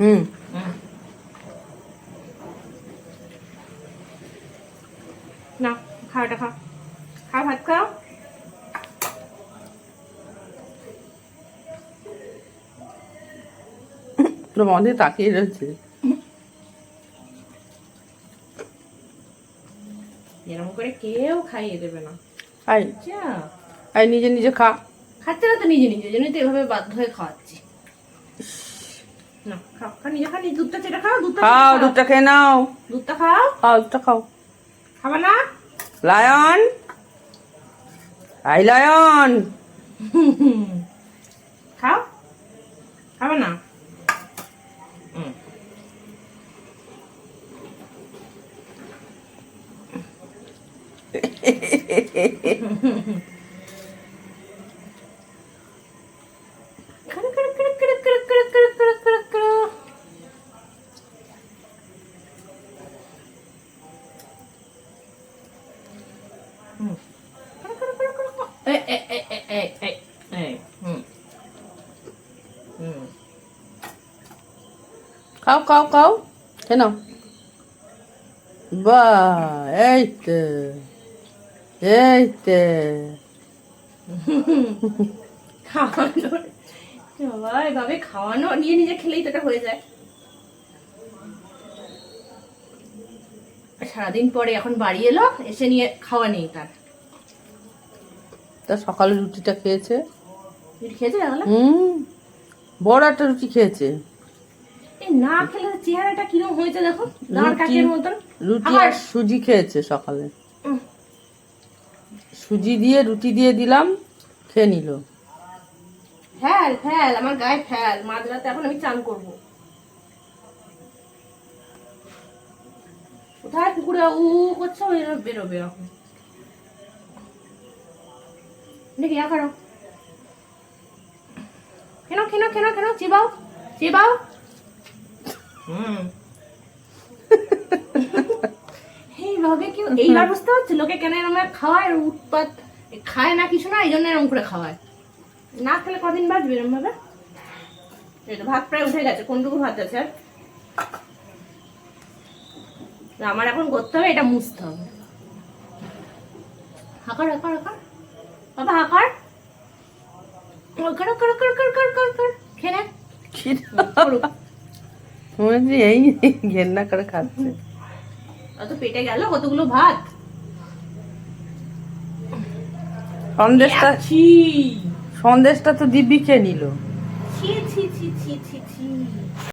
হুম। না খাও এটা খাও। খাও ভাত খাও। মধ্যে তাকিয়ে রয়েছে। এরকম করে কেউ খাইয়ে দেবে না। আই আই নিজে নিজে খা। খাচ্ছে না তো নিজে নিজে জন্যই তো এভাবে বাধ্য হয়ে খাওয়াচ্ছি। না খাও। খা নিজে খা দুধটা চেটে খাও দুধটা খাও খাও। দুধটা খেয়ে নাও। দুধটা খাও। খাও দুধটা খাও। খাবা না? লায়ন? আই লায়ন। খাও। খাবে না? খাও খাও খাও নাও বাহ এই তো এই তো খাওয়ানো খাওয়ানো নিয়ে নিজে খেলেই তো এটা হয়ে যায় সারাদিন পরে এখন বাড়ি এলো এসে নিয়ে খাওয়া নেই তার। তা সকালে রুটিটা খেয়েছে? রুটি খেয়েছে হুম বড় একটা রুটি খেয়েছে। না খেলে চেহারাটা কীরকম হয়েছে দেখো দাঁড় কাকের মতন। রুটি আর সুজি খেয়েছে সকালে। সুজি দিয়ে রুটি দিয়ে দিলাম খেয়ে নিল। ফ্যাল ফ্যাল আমার গায়ে ফ্যাল মাঝরাতে এখন আমি চান করব। কোথায়? পুকুরে উ করছে ওই জন্য বেরোবে এখন দেখি ইয়া কেন কেন কেন কেন চিবাও চিবাও। হুম। এইভাবে কেউ এইবার বুঝতে পারছি? লোকে কেন এরকম খাওয়ায়? উৎপাত খায় না কিছু না এই জন্য এরকম করে খাওয়ায়। না খেলে কদিন বাঁচবে এরকম ভাবে ভাত প্রায় উঠে গেছে কোনটুকু ভাত আছে আর? তো আমার এখন করতে হবে এটা মুছতে হবে। হাকার হাকার হাকার। বাবা হাকার। এই ঘেন্না করে খাচ্ছে। অত পেটে গেল কতগুলো ভাত? সন্দেশটা ছি। সন্দেশটা তো দিব্যি খেয়ে নিল। ছি ছি ছি ছি ছি ছি।